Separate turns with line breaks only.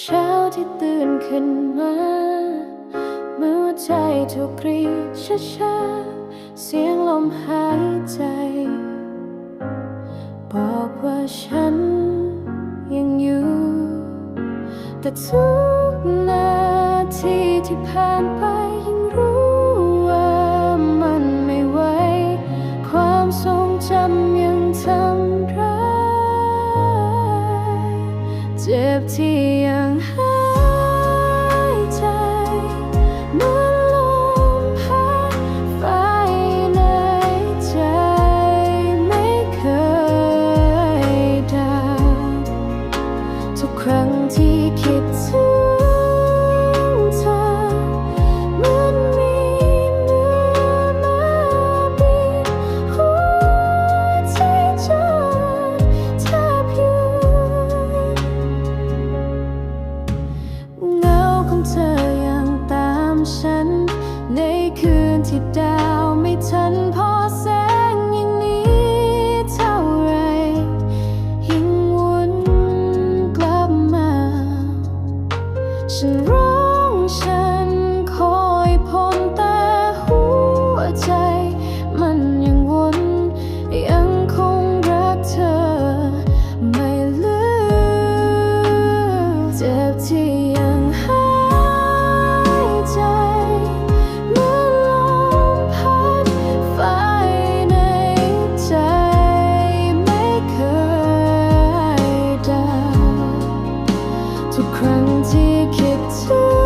เช้าที่ตื่นขึ้นมา เมื่อใจถูกกรีดช้าๆ เสียงลมหายใจ บอกว่าฉันยังอยู่ แต่ทุกนาทีที่ผ่านไปยังรู้ว่ามันไม่ไหว ความทรงจำยังทำร้ายเจ็บที่ ของเธอยังตามฉัน ในคืนที่ดาวไม่ทันพอแสงย่งนี้เท่าไรยิ่งวนกลับมา ฉันร้องฉันคอยพ้นแต่หัวใจ มันยังวนยังคงรักเธอ ไม่ลืมเจ็บที่ยัง รั้งที่คิดถึง